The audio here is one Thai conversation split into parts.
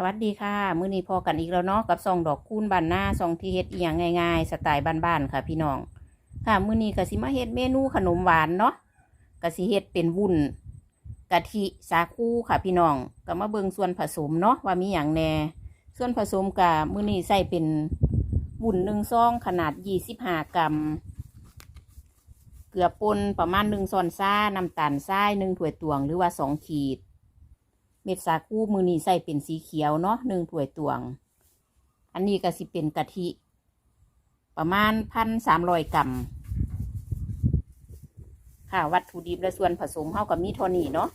สวัสดีค่ะ มื้อนี้พอกันอีกแล้วเนาะกับซองดอกคูณบานหน้าซองที่เฮ็ดอีหยังง่ายๆ สไตล์บ้านๆค่ะ พี่น้อง ค่ะ มื้อนี้ก็สิมาเฮ็ดเมนูขนมหวานเนาะก็สิเฮ็ดเป็นวุ้นกะทิสาคูค่ะพี่น้องก็มาเบิ่งส่วนผสมเนาะว่ามีหยังแน่ ส่วนผสมก็มื้อนี้ใส่เป็นวุ้นหนึ่งซองขนาด25กรัม เกลือป่นประมาณหนึ่งช้อนซ่าน้ำตาลทรายหนึ่งถ้วยตวงหรือว่าสองขีด เม็ดสาคูมือนี้ใส่เป็นสีเขียวเนาะหนึ่งถ้วยตวง อันนี้ก็สิเป็นกะทิ ประมาณพันสามร้อยกรัมค่ะวัตถุดิบและส่วนผสมเท่ากับมีเทอนี่เนาะ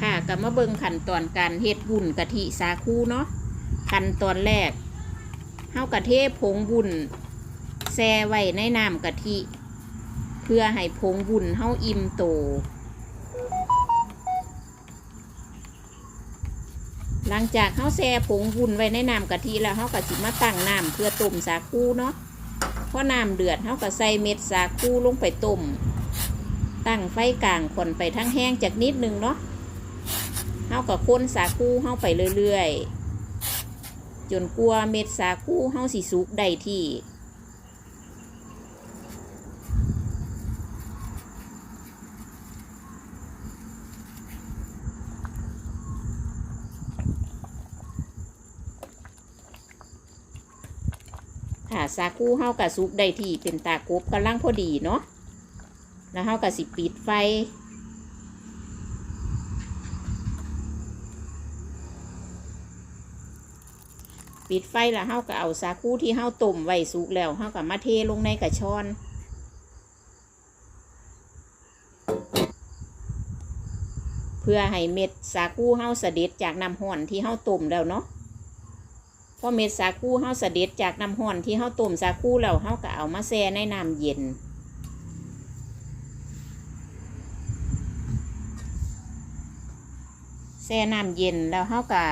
ค่ะก็มาเบิงขั้นตอนการเฮ็ดบุ่นกะทิสาคูเนาะขั้นตอนแรกเฮากะเทผงบุ่นแช่ไว้ในน้ำกะทิ เพื่อให้ผงบุ่นเฮาอิ่มโต หลังจากเขาแช่ผงวุ้นไว้ในน้ำกะทิแล้วเขาก็สิมาตั้งน้ำเพื่อต้มสาคูเนาะพอน้ำเดือดเขาก็ใส่เม็ดสาคูลงไปต้มตั้งไฟกลางคนไปทั้งแห้งจากนิดนึงเนาะเขาก็ค้นสาคูเขาไปเรื่อยๆ จนกลัวเม็ดสาคูเขาสิสุกได้ที่ ค่ะสาคูเฮากะสุกได้ที่เป็นตากบกำลังพอดีเนาะแล้วเฮากะสิปิดไฟ ปิดไฟแล้วเฮาก็เอาสาคูที่เฮาต้มไว้สุกแล้วเฮาก็มาเทลงในกระชอนเพื่อให้เม็ดสาคูเฮาเสด็จจากน้ำห้อนที่เฮาต้มแล้วเนาะ พอเม็ดสาคูเฮาเสด็จจากน้ำห้อนที่เฮาต้มสาคูแล้วเฮาก็เอามาแช่ในน้ำเย็น แช่น้ำเย็นแล้วเฮาก็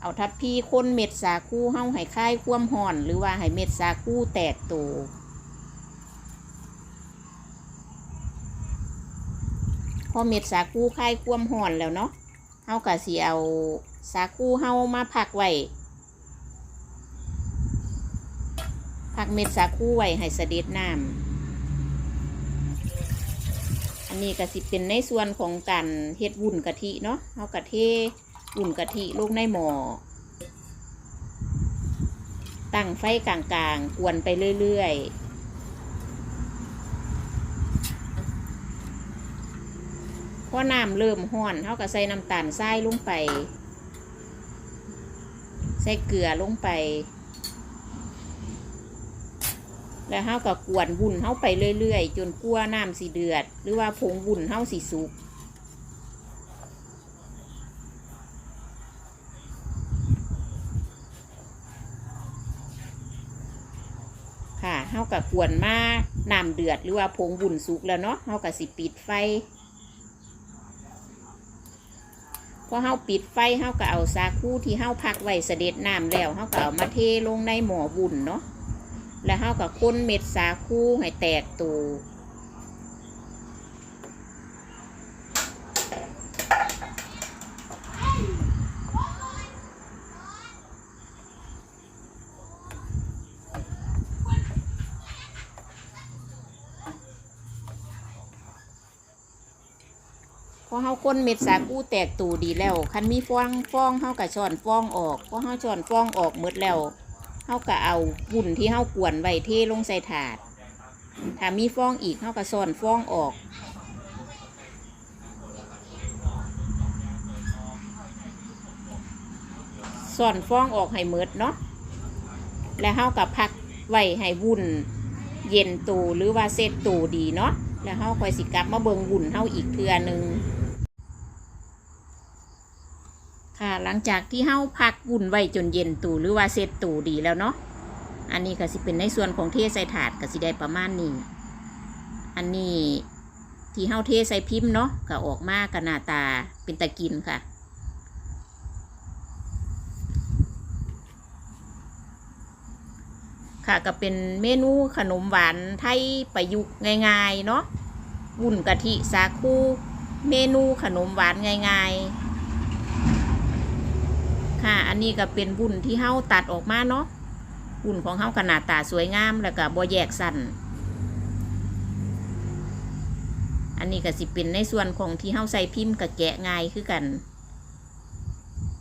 เอาทัพพีคนเม็ดสาคูเฮาให้คลายความร้อน หรือว่าให้เม็ดสาคูแตกโตพอเม็ดสาคูคลายความร้อนแล้วเนาะเฮาก็สิเอาสาคูเฮามาพักไว้ พักเม็ดสาคูไว้ให้เสด็จน้ำอันนี้ก็สิเป็นในส่วนของการเฮ็ดวุ้นกะทิเนาะเอากะเทวุ้นกะทิลงในหม้อตั้งไฟกลางๆ กวนไปเรื่อยๆพอน้ำเริ่มห้อนเขาก็ใส่น้ำตาลทรายลงไป ใส่เกลือลงไป แล้วเฮาก็กวนวุ้นเฮาไปเรื่อยๆ จนกลัวน้ำสีเดือด หรือว่าผงวุ้นเฮาสีสุกค่ะเฮาก็กวนมาน้ำเดือดหรือว่าผงวุ้นสุกแล้วเนาะเฮาก็สิปิดไฟพอเฮาปิดไฟเฮาก็เอาสาคูที่เฮาพักไว้เสด็จน้ำแล้วเฮาก็เอามาเทลงในหม้อวุ้นเนาะ แล้วเฮากับคนเม็ดสาคูให้แตกตูพอเฮาคนเม็ดสาคูแตกตูดีแล้ว คันมีฟองฟองเฮากับช้อนฟองออกพอเฮาช้อนฟองออกหมดแล้ว เฮาก็เอาวุ้นที่เฮากวนไว้เทลงใส่ถาด ถ้ามีฟองอีกเฮาก็ซ่อนฟองออกซ่อนฟองออกให้หมิดเนาะ แล้วเฮาก็พักไว้ให้วุ้นเย็นตูหรือว่าเซตตูดีเนาะ แล้วเฮาค่อยสิกลับมาเบิงวุ้นเฮาอีกเทื่อนึง ค่ะ หลังจากที่เฮาพักวุ่นไว้จนเย็นตูหรือว่าเซตตูดีแล้วเนาะ อันนี้ก็สิเป็นในส่วนของเทใส่ถาดก็สิได้ประมาณนี้ อันนี้ที่เฮาเทใส่พิมพ์เนาะก็ออกมากันหน้าตาเป็นตะกินค่ะค่ะก็เป็นเมนูขนมหวานไทยประยุกต์ง่าย ๆ เนาะวุ้นกะทิสาคู เมนูขนมหวานง่าย ๆ ค่ะ อันนี้ก็เป็นบุญที่เฮาตัดออกมาเนาะบุญของเฮาขนาดตาสวยงามแล้วก็บ่แยกสั้นอันนี้ก็สิเป็นในส่วนของที่เฮาใส่พิมพ์กับแกะง่ายคือกัน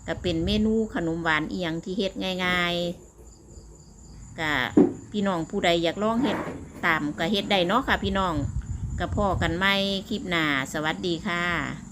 ก็เป็นเมนูขนมหวานเอียงที่เฮ็ดง่ายๆก็พี่น้องผู้ใดอยากลองเฮ็ดตามก็เฮ็ดได้เนาะค่ะ พี่น้องก็พอกันไหมคลิปหน้าสวัสดีค่ะ